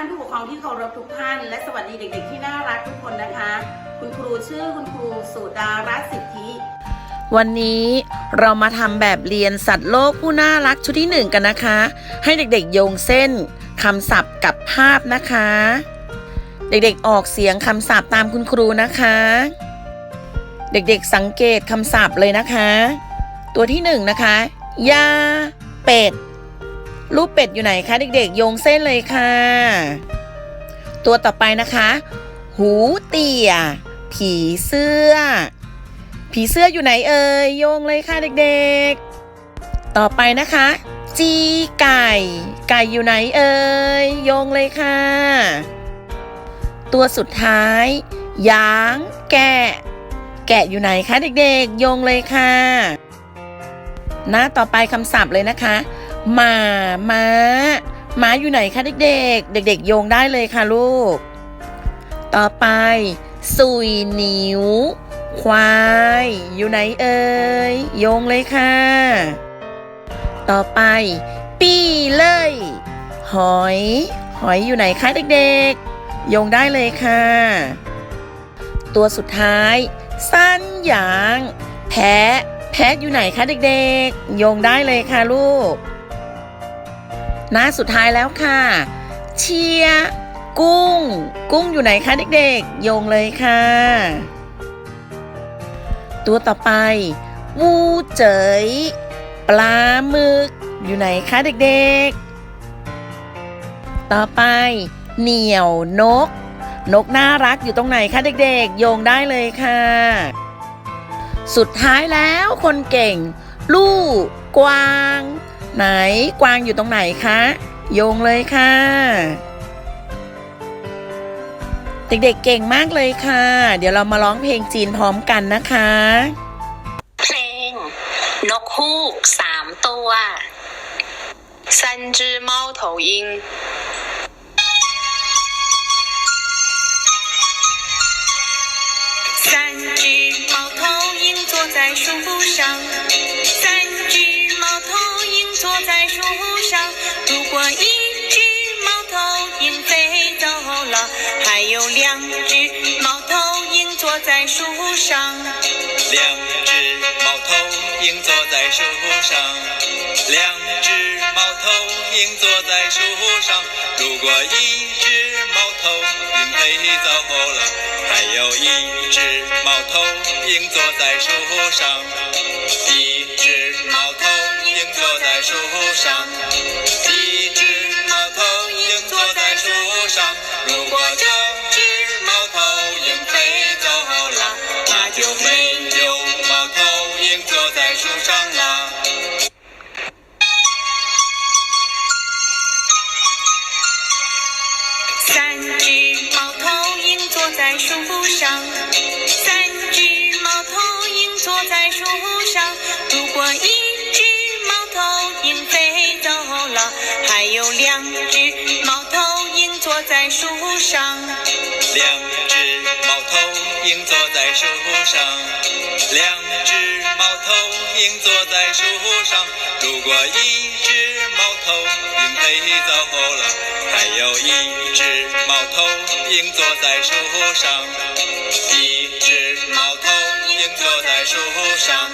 ท่านผู้ปกครองที่เคารพทุกท่าน และสวัสดีเด็กๆที่น่ารักทุกคนนะคะ คุณครูชื่อคุณครูสุดารัตน์สิทธิ วันนี้เรามาทำแบบเรียนสัตว์โลกผู้น่ารักชุดที่หนึ่งกันนะคะ ให้เด็กๆโยงเส้นคำศัพท์กับภาพนะคะ เด็กๆออกเสียงคำศัพท์ตามคุณครูนะคะ เด็กๆสังเกตคำศัพท์เลยนะคะ ตัวที่หนึ่งนะคะยาเป็ด รูปเป็ดอยู่ไหนคะเด็กๆ โยงเส้นเลยค่ะ ตัวต่อไปนะคะ หูเตี่ย ผีเสื้อ ผีเสื้ออยู่ไหนเอ่ยโยงเลยค่ะเด็กๆ ต่อไปนะคะ จีไก่ ไก่อยู่ไหนเอ่ยโยงเลยค่ะ ตัวสุดท้ายยางแกะ แกะอยู่ไหนคะเด็กๆ โยงเลยค่ะ หน้าต่อไปคำศัพท์เลยนะคะ หมาม้าม้าอยู่ไหนคะเด็กๆ เด็ก ๆ โยงได้เลยค่ะลูก ต่อไป สุยหนิว ควาย อยู่ไหนเอ่ยโยงเลยค่ะ ต่อไป ปีเลย หอย หอยอยู่ไหนคะเด็กๆ โยงได้เลยค่ะ ตัวสุดท้าย สั้นหยาง แพะ แพะอยู่ไหนคะเด็กๆ โยงได้เลยค่ะลูก หน้าสุดท้ายแล้วค่ะ เชียกุ้ง กุ้งอยู่ไหนคะเด็กๆ โยงเลยค่ะ ตัวต่อไป วูเจ๋ยปลาหมึก อยู่ไหนคะเด็กๆ ต่อไป เหนียวนก นกน่ารักอยู่ตรงไหนคะเด็กๆ โยงได้เลยค่ะ สุดท้ายแล้วคนเก่ง ลูกกวาง ไหนกวางอยู่ตรงไหนคะ โยงเลยค่ะ เด็กๆเก่งมากเลยค่ะ เดี๋ยวเรามาร้องเพลงจีนพร้อมกันนะคะ เพลง นกฮูกสามตัว三只猫头鹰 两只猫头鹰坐在树上。两只猫头鹰坐在树上，两只猫头鹰坐在树上。如果一只猫头鹰飞走了，还有一只猫头鹰坐在树上。一只猫头鹰坐在树上，一只猫头鹰坐在树上。如果这只三只猫头鹰坐在树上，三只猫头鹰坐在树上。如果一只猫头鹰飞走了，还有两只猫头鹰坐在树上。两猫头鹰坐在树上，两只猫头鹰坐在树上。如果一只猫头鹰飞走了，还有一只猫头鹰坐在树上。一只猫头鹰坐在树上，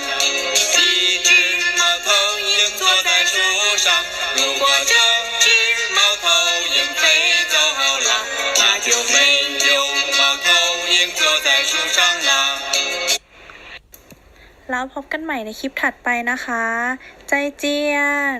一只猫头鹰坐在树上。如果这 แล้วพบกันใหม่ในคลิปถัดไปนะคะ ใจเจียน